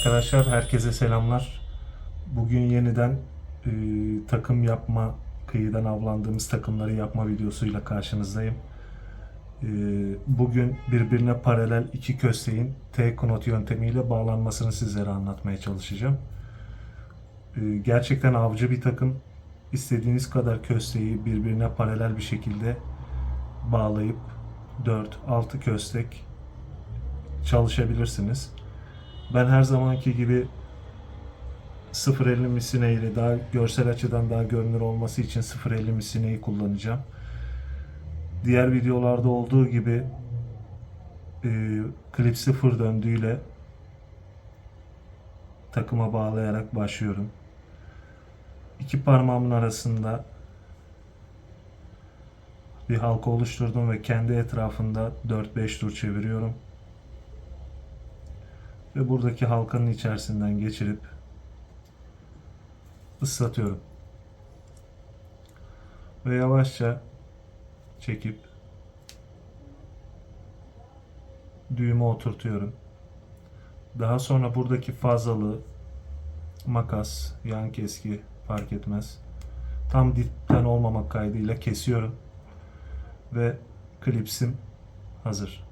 Arkadaşlar herkese selamlar. Bugün yeniden e, takım yapma, kıyıdan avlandığımız takımları yapma videosuyla karşınızdayım. E, bugün birbirine paralel iki kösteğin T-Knot yöntemiyle bağlanmasını sizlere anlatmaya çalışacağım. E, gerçekten avcı bir takım. İstediğiniz kadar kösteği birbirine paralel bir şekilde bağlayıp 4-6 köstek çalışabilirsiniz. Ben her zamanki gibi 0.50 misine ile daha görsel açıdan daha görünür olması için 0.50 misineyi kullanacağım. Diğer videolarda olduğu gibi e, klip 0 döndüğüyle takıma bağlayarak başlıyorum. İki parmağımın arasında bir halka oluşturdum ve kendi etrafında 4-5 tur çeviriyorum ve buradaki halkanın içerisinden geçirip ıslatıyorum. Ve yavaşça çekip düğüme oturtuyorum. Daha sonra buradaki fazlalığı makas, yan keski fark etmez. Tam dipten olmamak kaydıyla kesiyorum. Ve klipsim hazır.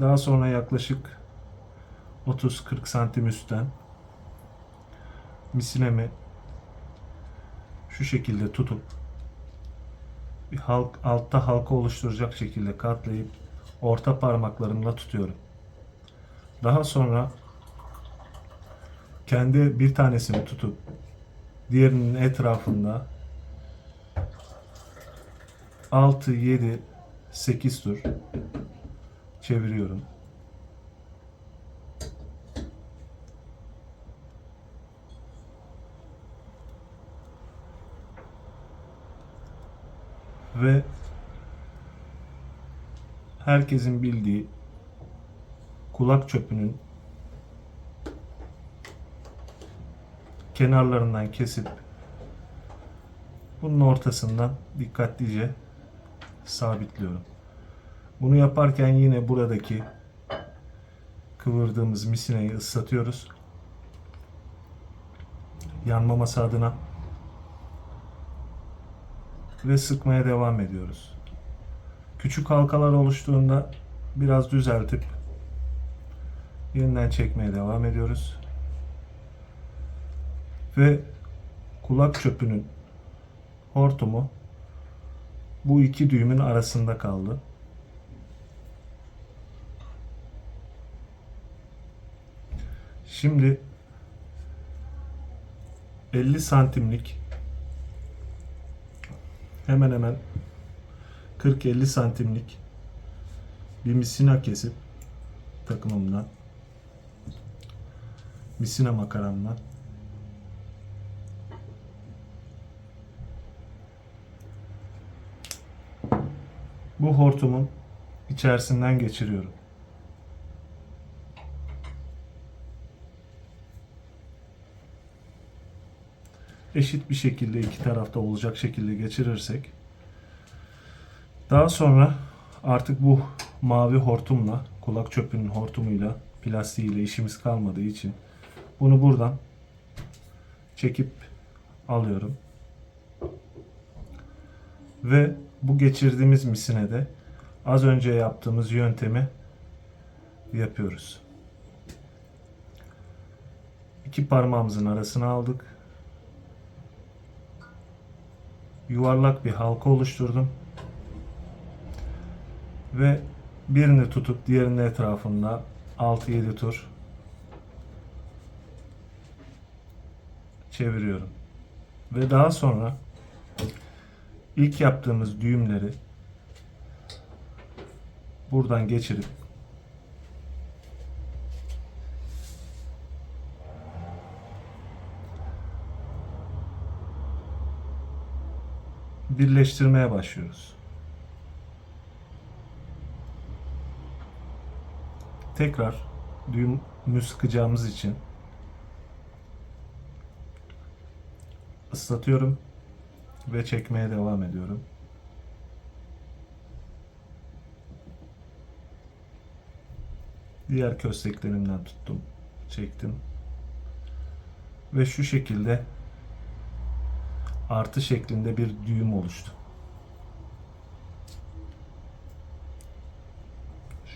Daha sonra yaklaşık 30-40 santim üstten misinemi şu şekilde tutup bir halk, altta halka oluşturacak şekilde katlayıp orta parmaklarımla tutuyorum. Daha sonra kendi bir tanesini tutup diğerinin etrafında 6 7 8 tur çeviriyorum. Ve herkesin bildiği kulak çöpünün kenarlarından kesip bunun ortasından dikkatlice sabitliyorum. Bunu yaparken yine buradaki kıvırdığımız misineyi ıslatıyoruz. Yanmaması adına ve sıkmaya devam ediyoruz. Küçük halkalar oluştuğunda biraz düzeltip yeniden çekmeye devam ediyoruz. Ve kulak çöpünün hortumu bu iki düğümün arasında kaldı. Şimdi 50 santimlik hemen hemen 40-50 santimlik bir misina kesip takımımdan misina makaramdan bu hortumun içerisinden geçiriyorum. Eşit bir şekilde iki tarafta olacak şekilde geçirirsek daha sonra artık bu mavi hortumla kulak çöpünün hortumuyla plastiğiyle işimiz kalmadığı için bunu buradan çekip alıyorum. Ve bu geçirdiğimiz misine de az önce yaptığımız yöntemi yapıyoruz. İki parmağımızın arasına aldık yuvarlak bir halka oluşturdum. Ve birini tutup diğerinin etrafında 6-7 tur çeviriyorum. Ve daha sonra ilk yaptığımız düğümleri buradan geçirip birleştirmeye başlıyoruz. Tekrar düğümü sıkacağımız için ıslatıyorum ve çekmeye devam ediyorum. Diğer kösteklerimden tuttum, çektim. Ve şu şekilde artı şeklinde bir düğüm oluştu.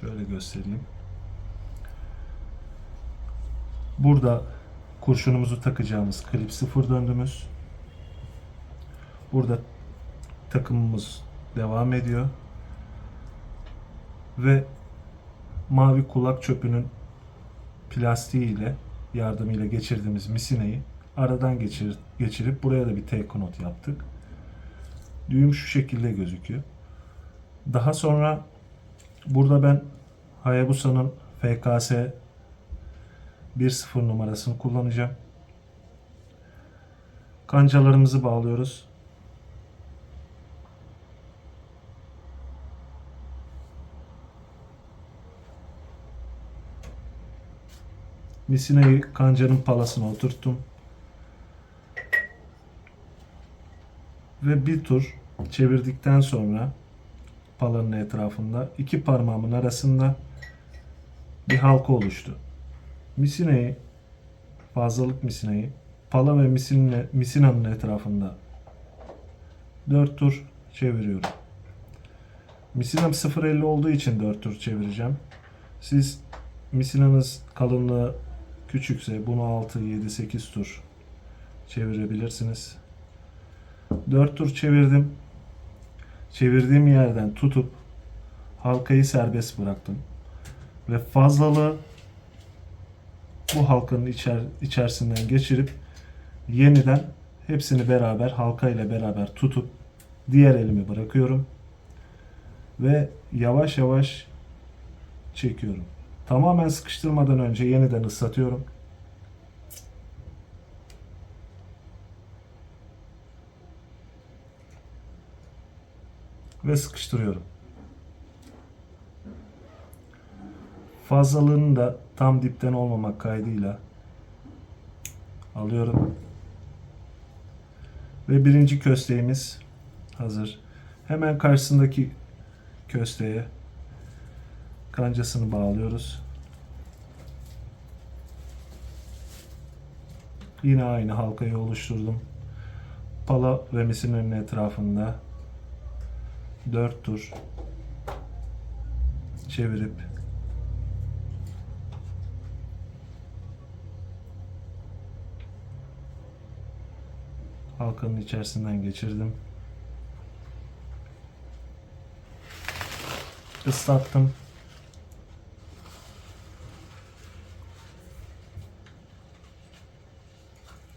Şöyle göstereyim. Burada kurşunumuzu takacağımız klip sıfır döndümüz. Burada takımımız devam ediyor. Ve mavi kulak çöpünün plastiği ile yardımıyla geçirdiğimiz misineyi aradan geçir, geçirip buraya da bir T-knot yaptık. Düğüm şu şekilde gözüküyor. Daha sonra burada ben Hayabusa'nın FKS 1.0 numarasını kullanacağım. Kancalarımızı bağlıyoruz. Misineyi kancanın palasına oturttum. Ve bir tur çevirdikten sonra palanın etrafında iki parmağımın arasında bir halka oluştu. Misineyi fazlalık misineyi pala ve misine, misinanın etrafında 4 tur çeviriyorum. Misinam 0.50 olduğu için 4 tur çevireceğim. Siz misinanız kalınlığı küçükse bunu 6, 7, 8 tur çevirebilirsiniz. 4 tur çevirdim. Çevirdiğim yerden tutup halkayı serbest bıraktım. Ve fazlalığı bu halkanın içer, içerisinden geçirip yeniden hepsini beraber halka ile beraber tutup diğer elimi bırakıyorum ve yavaş yavaş çekiyorum. Tamamen sıkıştırmadan önce yeniden ıslatıyorum. Ve sıkıştırıyorum. Fazlalığını da tam dipten olmamak kaydıyla alıyorum. Ve birinci kösteğimiz hazır. Hemen karşısındaki kösteğe kancasını bağlıyoruz. Yine aynı halkayı oluşturdum. Pala ve misininin etrafında 4 tur çevirip halkanın içerisinden geçirdim. Islattım.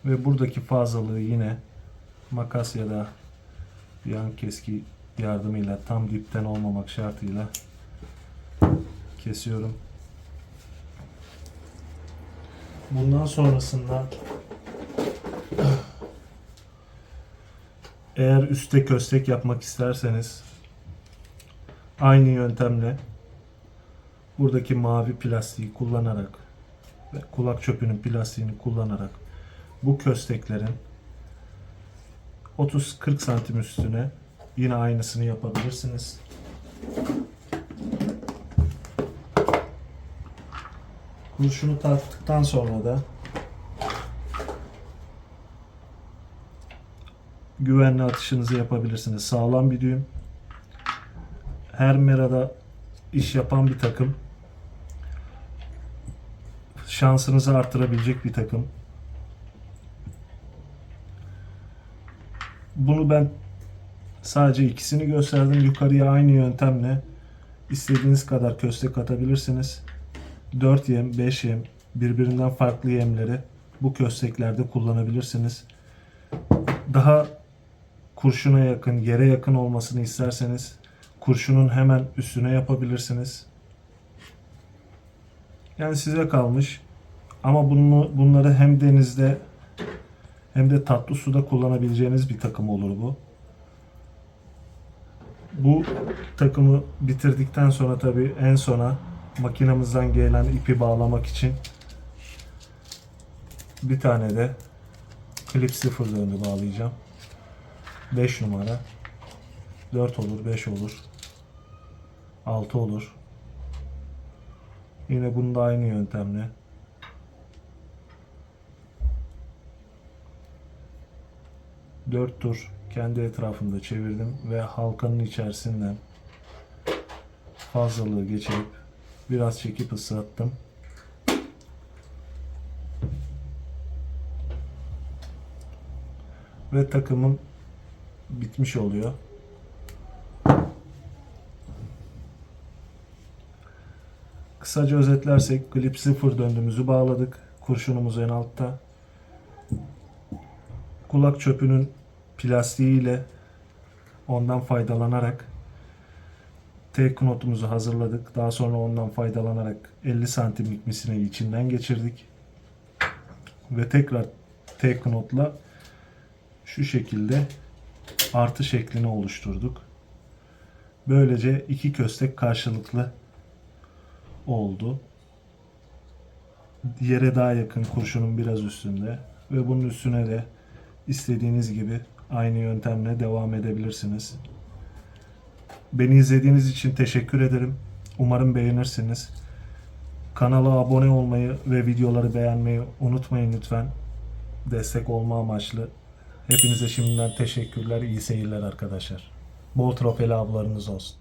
Ve buradaki fazlalığı yine makas ya da yan keski yardımıyla tam dipten olmamak şartıyla kesiyorum. Bundan sonrasında eğer üstte köstek yapmak isterseniz aynı yöntemle buradaki mavi plastiği kullanarak ve kulak çöpünün plastiğini kullanarak bu kösteklerin 30-40 santim üstüne yine aynısını yapabilirsiniz. Kurşunu taktıktan sonra da güvenli atışınızı yapabilirsiniz. Sağlam bir düğüm. Her merada iş yapan bir takım. Şansınızı artırabilecek bir takım. Bunu ben sadece ikisini gösterdim. Yukarıya aynı yöntemle istediğiniz kadar köstek atabilirsiniz. 4 yem, 5 yem, birbirinden farklı yemleri bu kösteklerde kullanabilirsiniz. Daha kurşuna yakın, yere yakın olmasını isterseniz kurşunun hemen üstüne yapabilirsiniz. Yani size kalmış. Ama bunu, bunları hem denizde hem de tatlı suda kullanabileceğiniz bir takım olur bu. Bu takımı bitirdikten sonra tabii en sona makinamızdan gelen ipi bağlamak için bir tane de klip sıfır döndü bağlayacağım. 5 numara 4 olur 5 olur 6 olur yine bunu da aynı yöntemle 4 tur kendi etrafında çevirdim ve halkanın içerisinden fazlalığı geçirip biraz çekip ıslattım. Ve takımım bitmiş oluyor. Kısaca özetlersek klip 0 döndüğümüzü bağladık. Kurşunumuz en altta. Kulak çöpünün plastiğiyle ondan faydalanarak T knotumuzu hazırladık. Daha sonra ondan faydalanarak 50 santimlik misineyi içinden geçirdik. Ve tekrar T knotla şu şekilde artı şeklini oluşturduk. Böylece iki köstek karşılıklı oldu. Yere daha yakın kurşunun biraz üstünde ve bunun üstüne de istediğiniz gibi aynı yöntemle devam edebilirsiniz. Beni izlediğiniz için teşekkür ederim. Umarım beğenirsiniz. Kanala abone olmayı ve videoları beğenmeyi unutmayın lütfen. Destek olma amaçlı. Hepinize şimdiden teşekkürler. İyi seyirler arkadaşlar. Bol trofeli avlarınız olsun.